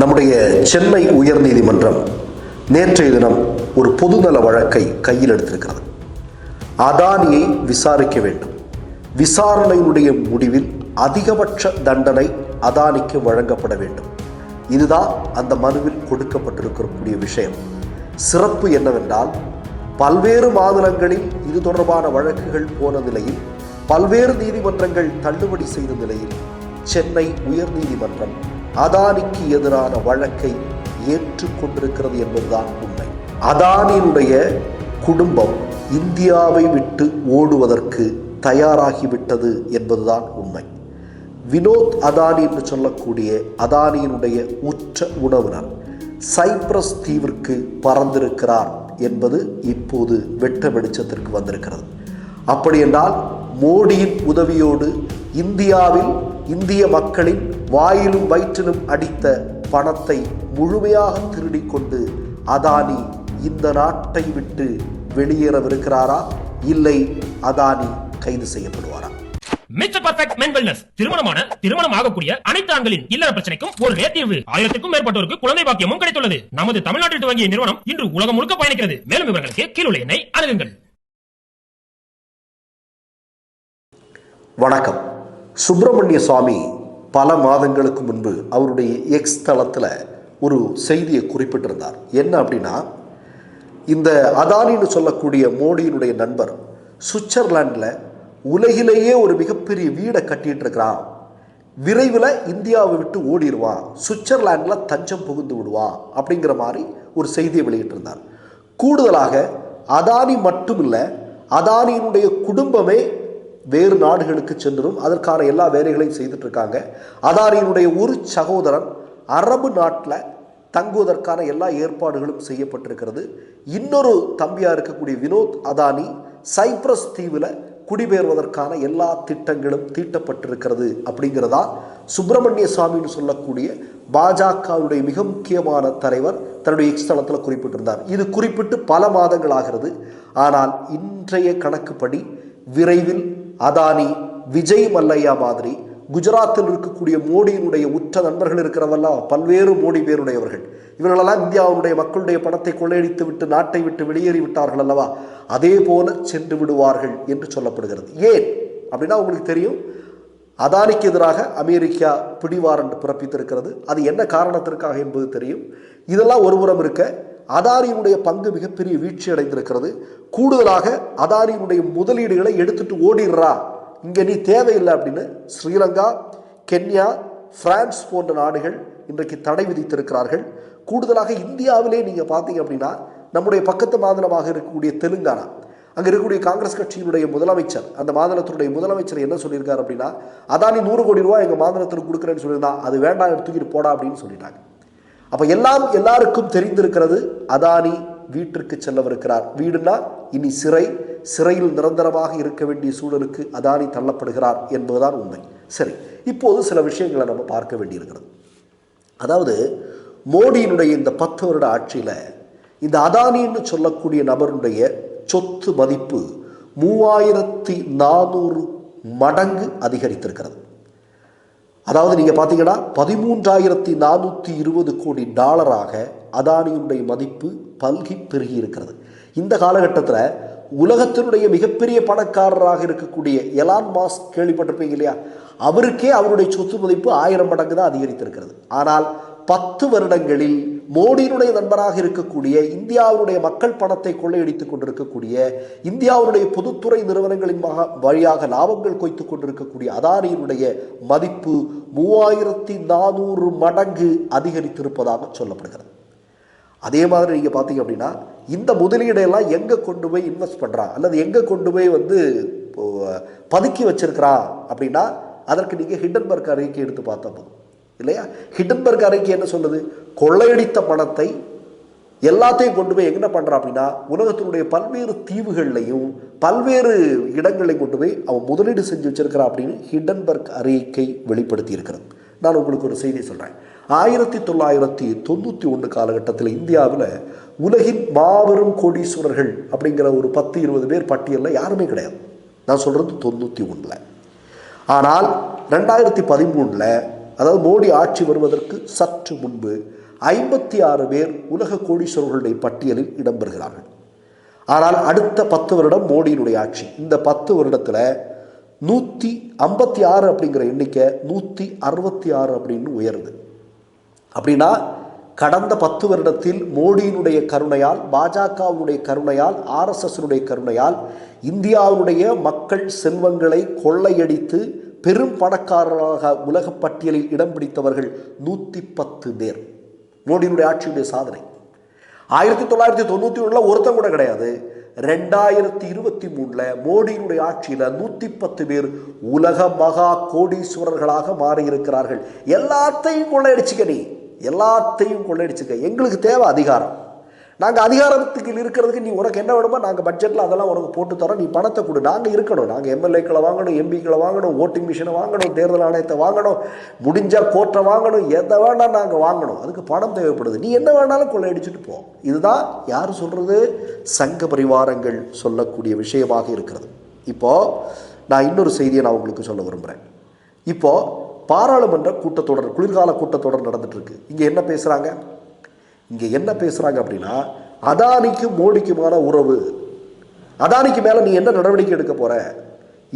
நம்முடைய சென்னை உயர்நீதிமன்றம் நேற்றைய தினம் ஒரு பொதுநல வழக்கை கையில் எடுத்திருக்கிறது. அதானியை விசாரிக்க வேண்டும். விசாரணையினுடைய முடிவில் அதிகபட்ச தண்டனை அதானிக்கு வழங்கப்பட வேண்டும். இதுதான் அந்த மனுவில் கொடுக்கப்பட்டிருக்கக்கூடிய விஷயம். சிறப்பு என்னவென்றால் பல்வேறு மாநிலங்களில் இது தொடர்பான வழக்குகள் போன நிலையில் பல்வேறு நீதிமன்றங்கள் தள்ளுபடி செய்த நிலையில் சென்னை உயர்நீதிமன்றம் அதானிக்கு எதிரான வழக்கை ஏற்றுக்கொண்டிருக்கிறது என்பதுதான் உண்மை. அதானியினுடைய குடும்பம் இந்தியாவை விட்டு ஓடுவதற்கு தயாராகிவிட்டது என்பதுதான் உண்மை. வினோத் அதானி என்று சொல்லக்கூடிய அதானியினுடைய உற்ற உணவினர் சைப்ரஸ் தீவிற்கு பறந்திருக்கிறார் என்பது இப்போது வெட்ட வெளிச்சத்திற்கு வந்திருக்கிறது. அப்படியென்றால் மோடியின் உதவியோடு இந்தியாவில் இந்திய மக்களின் வாயிலும் வயிற்றிலும் அடித்த பணத்தை முழுமையாக திருடிக் கொண்டு அதானி இந்த நாட்டை விட்டு வெளியேறவிருக்கிறாரா? இல்லை அதானி கைது செய்யப்படுவாரா? மிஸ்டர் பர்ஃபெக்ட் மென் வெல்னஸ் திருமணமான திருமணம் ஆகக்கூடிய அனைத்து ஆண்களின் இல்லற பிரச்சனைக்கும் ஒரே தீர்வு. ஆயிரத்துக்கும் மேற்பட்டோருக்கு குழந்தை பாக்கியமும் கிடைத்துள்ளது. நமது தமிழ்நாட்டில் துவங்கிய நிறுவனம் இன்று உலகம் முழுக்க பயணிக்கிறது. மேலும் விவரங்களுக்கு கீழுள்ள எண்ணை அணுகுங்கள். வணக்கம். சுப்பிரமணிய சுவாமி பல மாதங்களுக்கு முன்பு அவருடைய எக்ஸ் தளத்தில் ஒரு செய்தியை குறிப்பிட்டிருந்தார். என்ன அப்படின்னா இந்த அதானின்னு சொல்லக்கூடிய மோடியினுடைய நண்பர் சுவிட்சர்லாண்டில் உலகிலேயே ஒரு மிகப்பெரிய வீடை கட்டிகிட்டு இருக்கிறான் விரைவில் இந்தியாவை விட்டு ஓடிடுவான். சுவிட்சர்லாண்டில் தஞ்சம் புகுந்து விடுவான் அப்படிங்கிற மாதிரி ஒரு செய்தியை வெளியிட்டிருந்தார். கூடுதலாக அதானி மட்டும் இல்லை அதானியினுடைய குடும்பமே வேறு நாடுகளுக்கு சென்றும் அதற்கான எல்லா வேலைகளையும் செய்துட்டு இருக்காங்க ஒரு சகோதரன் அரபு நாட்டில் தங்குவதற்கான எல்லா ஏற்பாடுகளும் செய்யப்பட்டிருக்கிறது. இன்னொரு தம்பியாக இருக்கக்கூடிய வினோத் அதானி சைப்ரஸ் தீவில் குடிபெயர்வதற்கான எல்லா திட்டங்களும் தீட்டப்பட்டிருக்கிறது அப்படிங்கிறதா சுப்பிரமணிய சுவாமின்னு சொல்லக்கூடிய பாஜகவுடைய மிக முக்கியமான தலைவர் தன்னுடைய எக்ஸ் தளத்தில் குறிப்பிட்டிருந்தார். இது குறிப்பிட்டு பல மாதங்கள் ஆகிறது. ஆனால் இன்றைய கணக்குப்படி விரைவில் அதானி விஜய் மல்லையா மாதிரி குஜராத்தில் இருக்கக்கூடிய மோடியினுடைய உற்ற நண்பர்கள் இருக்கிறவெல்லாம் பல்வேறு மோடி பேருடையவர்கள். இவர்களெல்லாம் இந்தியாவுடைய மக்களுடைய பணத்தை கொள்ளையடித்து விட்டு நாட்டை விட்டு வெளியேறி விட்டார்கள் அல்லவா? அதே போல சென்று விடுவார்கள் என்று சொல்லப்படுகிறது. ஏன்? அப்படின்னா உங்களுக்கு தெரியும் அதானிக்கு எதிராக அமெரிக்கா பிடிவாரண்ட் பிறப்பித்திருக்கிறது. அது என்ன காரணத்திற்காக என்பது தெரியும். இதெல்லாம் ஒருபுறம் இருக்க அதாரியினுடைய பங்கு மிகப்பெரிய வீழ்ச்சி அடைந்திருக்கிறது. கூடுதலாக அதாரியினுடைய முதலீடுகளை எடுத்துட்டு ஓடிடுறா. இங்கே நீ தேவையில்லை அப்படின்னு ஸ்ரீலங்கா கென்யா பிரான்ஸ் போன்ற நாடுகள் இன்றைக்கு தடை விதித்திருக்கிறார்கள். கூடுதலாக இந்தியாவிலே நீங்கள் பார்த்தீங்க அப்படின்னா நம்முடைய பக்கத்து மாநிலமாக இருக்கக்கூடிய தெலுங்கானா. அங்கே இருக்கக்கூடிய காங்கிரஸ் கட்சியினுடைய முதலமைச்சர் அந்த மாநிலத்தினுடைய முதலமைச்சர் என்ன சொல்லியிருக்காரு அப்படின்னா அதானி நூறு கோடி ரூபாய் எங்கள் மாநிலத்தில் கொடுக்குறேன்னு சொல்லியிருந்தா அது வேண்டாம் தூக்கிட்டு போடா அப்படின்னு சொல்லிட்டாங்க. அப்போ எல்லாம் எல்லாருக்கும் தெரிந்திருக்கிறது அதானி வீட்டிற்கு செல்லவிருக்கிறார். வீடுனா இனி சிறை சிறையில் நிரந்தரமாக இருக்க வேண்டிய சூழலுக்கு அதானி தள்ளப்படுகிறார் என்பதுதான் உண்மை. சரி இப்போது சில விஷயங்களை நம்ம பார்க்க வேண்டியிருக்கிறது. அதாவது மோடியினுடைய இந்த பத்து வருட ஆட்சியில் இந்த அதானின்னு சொல்லக்கூடிய நபருடைய சொத்து மதிப்பு மூவாயிரத்தி நானூறு மடங்கு அதிகரித்திருக்கிறது. அதாவது நீங்கள் பார்த்தீங்கன்னா பதிமூன்றாயிரத்தி நானூற்றி இருபது கோடி டாலராக அதானியுடைய மதிப்பு பல்கி பெருகி இருக்கிறது. இந்த காலகட்டத்தில் உலகத்தினுடைய மிகப்பெரிய பணக்காரராக இருக்கக்கூடிய எலான் மாஸ் கேள்விப்பட்டிருப்பீங்க இல்லையா? அவருக்கே அவருடைய சொத்து மதிப்பு ஆயிரம் மடங்கு தான் அதிகரித்திருக்கிறது. ஆனால் பத்து வருடங்களில் மோடியினுடைய நண்பராக இருக்கக்கூடிய இந்தியாவுடைய மக்கள் பணத்தை கொள்ளையடித்துக் கொண்டிருக்கக்கூடிய இந்தியாவுடைய பொதுத்துறை நிறுவனங்களின் வழியாக லாபங்கள் கொய்த்து கொண்டிருக்கக்கூடிய அதானியினுடைய மதிப்பு மூவாயிரத்தி நானூறு மடங்கு அதிகரித்திருப்பதாக சொல்லப்படுகிறது. அதே மாதிரி நீங்கள் பார்த்தீங்க அப்படின்னா இந்த முதலீடையெல்லாம் எங்கே கொண்டு போய் இன்வெஸ்ட் பண்ணுறான் அல்லது எங்கே கொண்டு போய் வந்து இப்போ, பதுக்கி வச்சிருக்கிறான் அப்படின்னா அதற்கு நீங்கள் ஹிண்டன்பர்க் அறிக்கை எடுத்து பார்த்தா போதும். இல்லையா? ஹிடன்பர்க் அறிக்கை என்ன சொல்லுது? கொள்ளையடித்த பணத்தை எல்லாத்தையும் கொண்டு போய் என்ன பண்ணுறான் அப்படின்னா உலகத்தினுடைய பல்வேறு தீவுகள்லையும் பல்வேறு இடங்களையும் கொண்டு போய் அவன் முதலீடு செஞ்சு வச்சிருக்கிறான் அப்படின்னு ஹிடன்பர்க் அறிக்கை வெளிப்படுத்தி இருக்கிறது. நான் உங்களுக்கு ஒரு செய்தி சொல்கிறேன் ஆயிரத்தி தொள்ளாயிரத்தி தொண்ணூற்றி ஒன்று காலகட்டத்தில் இந்தியாவில் உலகின் மாபெரும் கோடீஸ்வரர்கள் அப்படிங்கிற ஒரு பத்து இருபது பேர் பட்டியலில் யாருமே கிடையாது. நான் சொல்கிறது தொண்ணூற்றி ஒன்றில் ஆனால் ரெண்டாயிரத்தி பதிமூணில் அதாவது மோடி ஆட்சி வருவதற்கு சற்று முன்பு ஐம்பத்தி ஆறு பேர் உலக கோடீஸ்வரர்களுடைய பட்டியலில் இடம்பெறுகிறார்கள். ஆனால் அடுத்த பத்து வருடம் மோடியினுடைய ஆட்சி. இந்த பத்து வருடத்தில் நூற்றி ஐம்பத்தி ஆறு அப்படிங்கிற எண்ணிக்கை நூற்றி அறுபத்தி ஆறு அப்படின்னு உயருது. அப்படின்னா கடந்த பத்து வருடத்தில் மோடியினுடைய கருணையால் பாஜகவுடைய கருணையால் ஆர்எஸ்எஸ்னுடைய கருணையால் இந்தியாவுடைய மக்கள் செல்வங்களை கொள்ளையடித்து பெரும் பணக்காரராக உலகப் பட்டியலில் இடம் பிடித்தவர்கள் நூற்றி பத்து பேர். மோடியினுடைய ஆட்சியுடைய சாதனை. ஆயிரத்தி தொள்ளாயிரத்தி தொண்ணூற்றி ஒன்றில் ஒருத்தம் கூட கிடையாது. ரெண்டாயிரத்தி இருபத்தி மூணில் மோடியினுடைய ஆட்சியில் நூற்றி பத்து பேர் உலக மகா கோடீஸ்வரர்களாக மாறியிருக்கிறார்கள். எல்லாத்தையும் கொள்ளையடிச்சுக்க நீ. எல்லாத்தையும் கொள்ளையடிச்சுக்க. எங்களுக்கு தேவை அதிகாரம். நாங்கள் அதிகாரத்துக்கு இருக்கிறதுக்கு நீ உனக்கு என்ன வேணுமோ நாங்கள் பட்ஜெட்டில் அதெல்லாம் உனக்கு போட்டு தரோம். நீ பணத்தை கொடு. நாங்கள் இருக்கணும். நாங்கள் எம்எல்ஏக்களை வாங்கணும் எம்பிக்களை வாங்கணும் ஓட்டிங் மிஷினை வாங்கணும் தேர்தல் ஆணையத்தை வாங்கணும் முடிஞ்சால் கோர்ட்டை வாங்கணும் எதை வேணால் நாங்கள் வாங்கணும். அதுக்கு பணம் தேவைப்படுது. நீ என்ன வேணாலும் கொள்ளையடிச்சிட்டு போ. இதுதான் யார் சொல்கிறது சங்க பரிவாரங்கள் சொல்லக்கூடிய விஷயமாக இருக்கிறது. இப்போது நான் இன்னொரு செய்தியை நான் உங்களுக்கு சொல்ல விரும்புகிறேன் இப்போது பாராளுமன்ற கூட்டத்தொடர் குளிர்கால கூட்டத்தொடர் நடந்துட்டுருக்கு இங்கே என்ன பேசுகிறாங்க இங்கே என்ன பேசுகிறாங்க அப்படின்னா அதானிக்கும் மோடிக்குமான உறவு. அதானிக்கு மேலே நீ என்ன நடவடிக்கை எடுக்க போகிற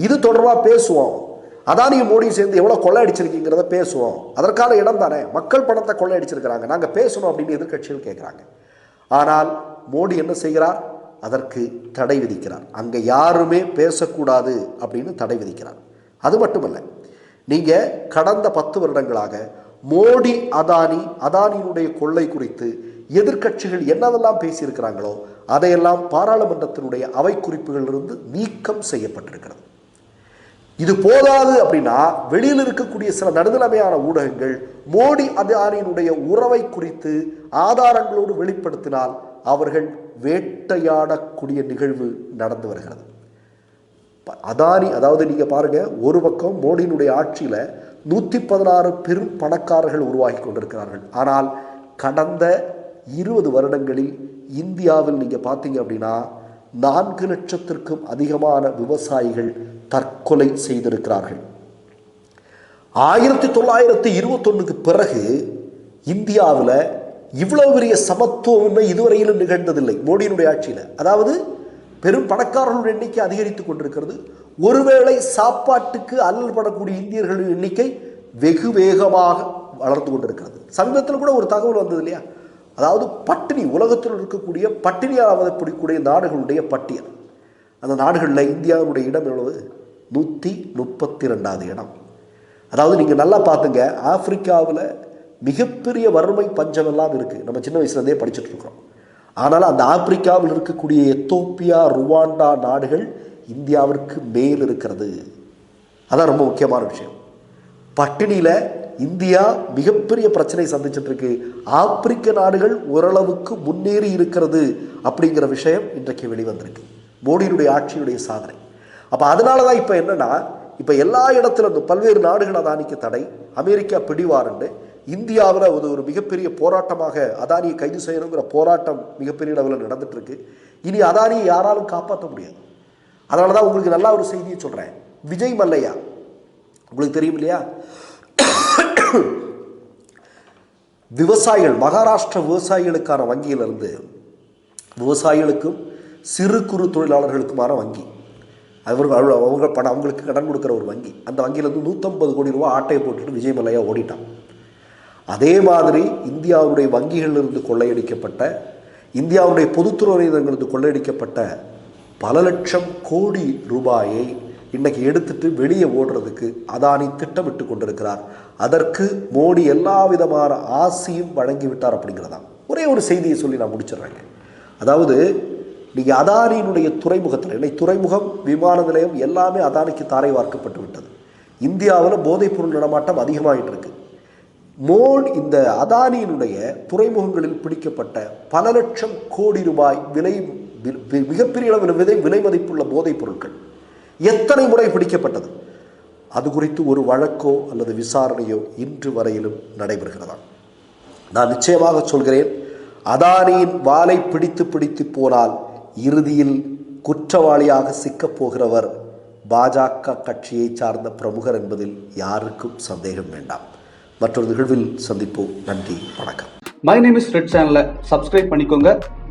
இது தொடர்பாக பேசுவோம். அதானியும் மோடியும் சேர்ந்து எவ்வளோ கொள்ளையடிச்சிருக்கீங்கிறத பேசுவோம். அதற்கான இடம் தானே. மக்கள் பணத்தை கொள்ளையடிச்சிருக்கிறாங்க. நாங்கள் பேசணும் அப்படின்னு எதிர்கட்சிகள் கேட்குறாங்க ஆனால் மோடி என்ன செய்கிறார்? அதற்கு தடை விதிக்கிறார். அங்கே யாருமே பேசக்கூடாது அப்படின்னு தடை விதிக்கிறார். அது மட்டுமல்ல நீங்கள் கடந்த பத்து வருடங்களாக மோடி அதானி அதானியினுடைய கொள்ளை குறித்து எதிர்க்கட்சிகள் என்னவெல்லாம் பேசியிருக்கிறாங்களோ அதையெல்லாம் பாராளுமன்றத்தினுடைய அவை குறிப்புகளிலிருந்து நீக்கம் செய்யப்பட்டிருக்கிறது. இது போதாது அப்படின்னா வெளியில் இருக்கக்கூடிய சில நடுநிலைமையான ஊடகங்கள் மோடி அதானியினுடைய உறவை குறித்து ஆதாரங்களோடு வெளிப்படுத்தினால் அவர்கள் வேட்டையாடக்கூடிய நிகழ்வு நடந்து வருகிறது. அதானி அதாவது நீங்கள் பாருங்கள் ஒரு பக்கம் மோடியினுடைய ஆட்சியில் நூற்றி பதினாறு பெரும் பணக்காரர்கள் உருவாகி கொண்டிருக்கிறார்கள். ஆனால் கடந்த இருபது வருடங்களில் இந்தியாவில் நீங்கள் பார்த்தீங்க அப்படின்னா நான்கு லட்சத்திற்கும் அதிகமான விவசாயிகள் தற்கொலை செய்திருக்கிறார்கள். ஆயிரத்தி தொள்ளாயிரத்தி இருபத்தொன்னுக்கு பிறகு இந்தியாவில் இவ்வளவு பெரிய சமத்துவமின்மை இதுவரையிலும் நிகழ்ந்ததில்லை மோடியினுடைய ஆட்சியில். அதாவது பெரும் பணக்காரர்களுடைய எண்ணிக்கை அதிகரித்து கொண்டிருக்கிறது. ஒருவேளை சாப்பாட்டுக்கு அல்லல் படக்கூடிய இந்தியர்களின் எண்ணிக்கை வெகு வேகமாக வளர்ந்து கொண்டிருக்கிறது. சமீபத்தில் கூட ஒரு தகவல் வந்தது இல்லையா? அதாவது பட்டினி உலகத்தில் இருக்கக்கூடிய பட்டினியால் அவதப்படக்கூடிய நாடுகளுடைய பட்டியல். அந்த நாடுகளில் இந்தியாவுடைய இடம் எவ்வளவு? நூற்றி முப்பத்தி ரெண்டாவது இடம். அதாவது நீங்கள் நல்லா பார்த்துங்க ஆப்பிரிக்காவில் மிகப்பெரிய வறுமை பஞ்சம் எல்லாம் இருக்குது நம்ம சின்ன வயசுலேருந்தே படிச்சுட்டு இருக்கிறோம். ஆனால் அந்த ஆப்பிரிக்காவில் இருக்கக்கூடிய எத்தோப்பியா ருவாண்டா நாடுகள் இந்தியாவிற்கு மேல் இருக்கிறது. அதான் ரொம்ப முக்கியமான விஷயம். பட்டினியில் இந்தியா மிகப்பெரிய பிரச்சனை சந்திச்சிட்ருக்கு ஆப்பிரிக்க நாடுகள் ஓரளவுக்கு முன்னேறி இருக்கிறது அப்படிங்கிற விஷயம் இன்றைக்கு வெளிவந்திருக்கு. மோடியினுடைய ஆட்சியுடைய சாதனை. அப்போ அதனால தான் இப்போ என்னென்னா இப்போ எல்லா இடத்துல இருந்து பல்வேறு நாடுகள் அதானிக்கு தடை. அமெரிக்கா பிடிவாரண்டு. இந்தியாவில் அது ஒரு மிகப்பெரிய போராட்டமாக அதானியை கைது செய்யணுங்கிற போராட்டம் மிகப்பெரிய அளவில் நடந்துட்டு இருக்கு இனி அதானியை யாராலும் காப்பாற்ற முடியாது. அதனால தான் உங்களுக்கு நல்லா ஒரு செய்தியை சொல்கிறேன் விஜய் மல்லையா? உங்களுக்கு தெரியும் இல்லையா? விவசாயிகள் மகாராஷ்டிர விவசாயிகளுக்கான வங்கியிலிருந்து விவசாயிகளுக்கும் சிறு குறு தொழிலாளர்களுக்குமான வங்கி. அவர்கள் அவங்க- அவங்க பணம் அவங்களுக்கு கடன் கொடுக்குற ஒரு வங்கி. அந்த வங்கியிலேருந்து நூற்றம்பது கோடி ரூபா ஆட்டையை போட்டுட்டு விஜய் மல்லையா ஓடிட்டான். அதே மாதிரி இந்தியாவுடைய வங்கிகளிலிருந்து கொள்ளையடிக்கப்பட்ட இந்தியாவுடைய பொதுத்துறை கொள்ளையடிக்கப்பட்ட பல லட்சம் கோடி ரூபாயை இன்னைக்கு எடுத்துட்டு வெளியே ஓடுறதுக்கு அதானி திட்டமிட்டு கொண்டிருக்கிறார். அதற்கு மோடி எல்லா விதமான ஆசையும் வழங்கிவிட்டார் அப்படிங்கிறதா ஒரே ஒரு செய்தியை சொல்லி நான் முடிச்சிடுறேங்க. அதாவது நீங்கள் அதானியினுடைய துறைமுகத்தில் இன்னைக்கு துறைமுகம் விமான நிலையம் எல்லாமே அதானிக்கு தாரை வார்க்கப்பட்டு விட்டது. இந்தியாவில் போதைப்பொருள் நடமாட்டம் அதிகமாகிட்டு இருக்கு. மோட் இந்த அதானியினுடைய துறைமுகங்களில் பிடிக்கப்பட்ட பல லட்சம் கோடி ரூபாய் விலை மிகப்பெரிய அளவில் விலை விலை மதிப்புள்ள போதைப் பொருட்கள். எத்தனை முறை பிடிக்கப்பட்டது? அது குறித்து ஒரு வழக்கோ அல்லது விசாரணையோ இன்று வரையிலும் நடைபெறுகிறதா? நான் நிச்சயமாக சொல்கிறேன் அதானியின் வாலை பிடித்து பிடித்து போனால் இறுதியில் குற்றவாளியாக சிக்கப் போகிறவர் பாஜக கட்சியை சார்ந்த பிரமுகர் என்பதில் யாருக்கும் சந்தேகம் வேண்டாம். மற்றொரு நிகழ்வில் சந்திப்போம். நன்றி வணக்கம். மை நேம் இஸ் ரெட் சேனலை சப்ஸ்கிரைப் பண்ணிக்கோங்க.